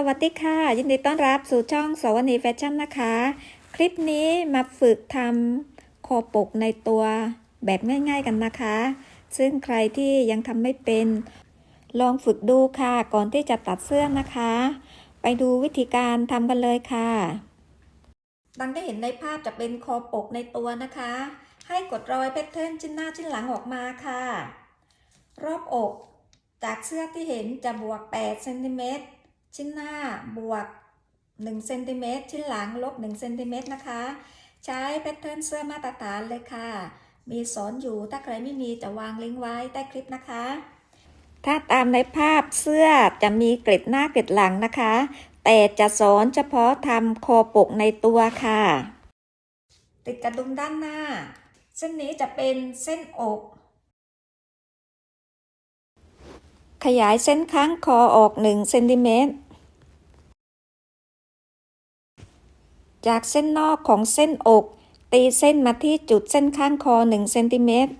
สวัสดีค่ะ ยินดีต้อนรับสู่ช่องสวนีแฟชั่นนะคะ คลิปนี้มาฝึกทำคอปกในตัวแบบง่าย ๆกันนะคะ ซึ่งใครที่ยังทำไม่เป็น ลองฝึกดูค่ะ ก่อนที่จะตัดเสื้อนะคะ ไปดูวิธีการทำกันเลยค่ะ ดังได้เห็นในภาพจะเป็นคอปกในตัวนะคะ ให้กดรอยแพทเทิร์นชิ้นหน้าชิ้นหลังออกมาค่ะ รอบอกจากเสื้อที่เห็นจะบวก8เซนติเมตร ชิ้นหน้าบวก1เซนติเมตรชิ้นหลังลบ1เซนติเมตรนะคะ ใช้แพทเทิร์นเสื้อมาตรฐานเลยค่ะ มีสอนอยู่ถ้าใครไม่มีจะวางลิงก์ไว้ใต้คลิปนะคะ ถ้าตามในภาพเสื้อจะมีเกล็ดหน้าเกล็ดหลังนะคะ แต่จะสอนเฉพาะทำคอปกในตัวค่ะ ติดกระดุมด้านหน้า เส้นนี้จะเป็นเส้นอก ขยายเส้นข้างคอออก1เซนติเมตร จากเส้นนอกของเส้นอก ตีเส้นมาที่จุดเส้นข้างคอ1เซนติเมตร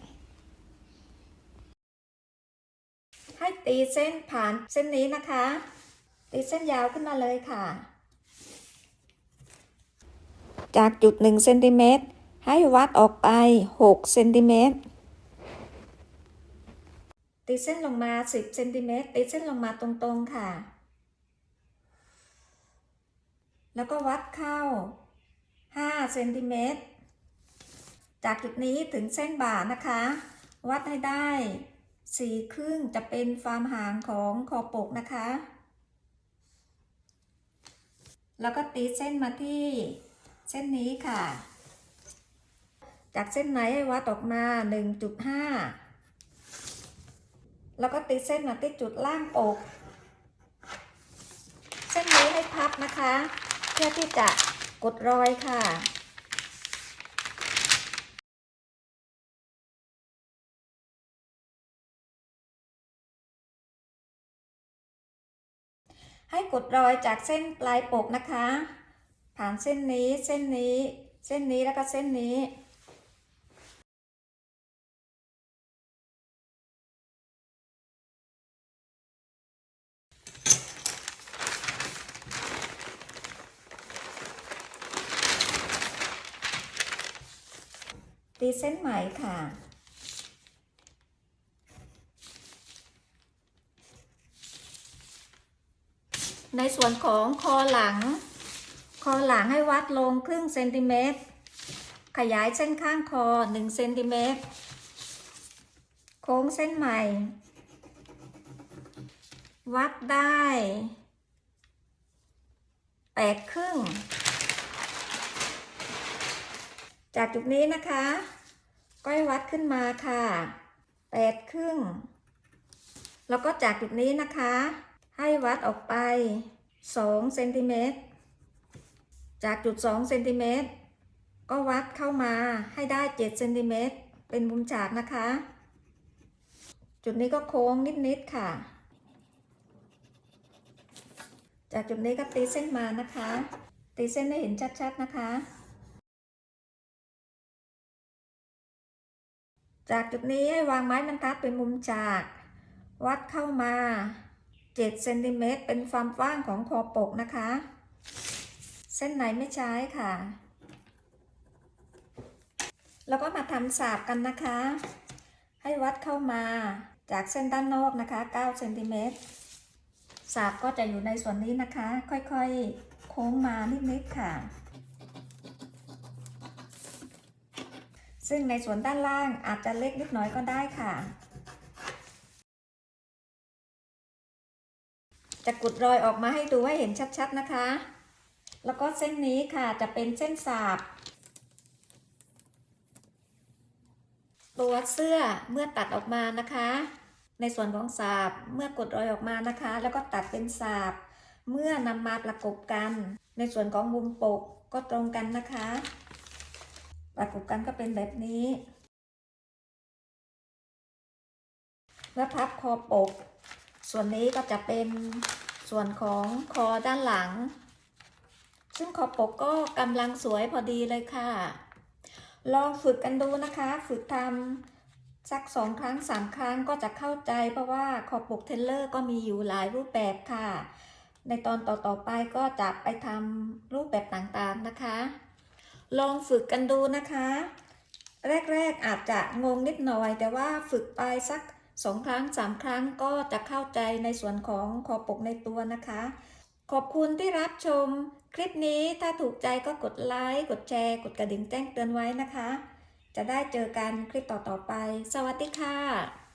ให้ตีเส้นผ่านเส้นนี้นะคะ ตีเส้นยาวขึ้นมาเลยค่ะ จากจุด1เซนติเมตรให้วัดออกไป6เซนติเมตร ตีเส้นลงมา 10เซนติเมตรตีเส้นลงมาตรงๆค่ะ แล้วก็วัดเข้า5เซนติเมตรจากจุดนี้ถึงเส้นบ่านะคะ วัดให้ได้4ครึ่งจะเป็นฟามห่างของคอปกนะคะ แล้วก็ตีเส้นมาที่เส้นนี้ค่ะ จากเส้นไหนให้วัดออกมา 1.5 แล้วก็ตีเส้นมาที่จุดล่างอก เส้นนี้ให้พับนะคะ เพื่อที่จะกดรอยค่ะให้กดรอยจากเส้นปลายปกนะคะ ผ่านเส้นนี้ เส้นนี้ เส้นนี้แล้วก็เส้นนี้ ตีเส้นไหมค่ะ ในส่วนของคอหลัง คอหลังให้วัดลงครึ่งเซนติเมตร ขยายเส้นข้างคอ1เซนติเมตร โค้งเส้นใหม่ วัดได้แปดครึ่ง จากจุดนี้นะคะก็ให้วัดขึ้นมาค่ะแปดครึ่ง แล้วก็จากจุดนี้นะคะ ให้วัดออกไป2เซนติเมตร จากจุด2เซนติเมตรก็วัดเข้ามาให้ได้7เซนติเมตรเป็นมุมฉากนะคะ จุดนี้ก็โค้งนิดๆค่ะ จากจุดนี้ก็ตีเส้นมานะคะ ตีเส้นให้เห็นชัดๆนะคะ จากจุดนี้ให้วางไม้บรรทัดเป็นมุมฉาก วัดเข้ามา 7 เซนติเมตรเป็นความกว้างของคอปกนะคะ เส้นไหนไม่ใช้ค่ะ แล้วก็มาทำสาบกันนะคะ ให้วัดเข้ามาจากเส้นด้านนอกนะคะ 9 เซนติเมตรสาบก็จะอยู่ในส่วนนี้นะคะ ค่อยๆ โค้งมานิดๆค่ะ ซึ่งในส่วนด้านล่างอาจจะเล็กนิดหน่อยก็ได้ค่ะ จะกุดรอยออกมาให้ดูให้เห็นชัดๆนะคะ แล้วก็เส้นนี้ค่ะจะเป็นเส้นสาบตัวเสื้อเมื่อตัดออกมานะคะ ในส่วนของสาบเมื่อกดรอยออกมานะคะ แล้วก็ตัดเป็นสาบเมื่อนำมาประกบกัน ในส่วนของมุมปกก็ตรงกันนะคะ ประกบกันก็เป็นแบบนี้เมื่อพับคอปก ส่วนนี้ก็จะเป็นส่วนของคอด้านหลัง ซึ่งคอปกก็กำลังสวยพอดีเลยค่ะ ลองฝึกกันดูนะคะ ฝึกทำสักสองครั้งสามครั้งก็จะเข้าใจเพราะว่าคอปกเทเลอร์ก็มีอยู่หลายรูปแบบค่ะ ในตอนต่อๆไปก็จะไปทำรูปแบบต่างๆนะคะ ลองฝึกกันดูนะคะ แรกๆอาจจะงงนิดหน่อย แต่ว่าฝึกไปสักสองครั้งสามครั้งก็จะเข้าใจในส่วนของคอปกในตัวนะคะ ขอบคุณที่รับชม คลิปนี้ถ้าถูกใจก็กดไลค์กดแชร์ กดกระดิ่งแจ้งเตือนไว้นะคะ จะได้เจอกันคลิปต่อๆไป สวัสดีค่ะ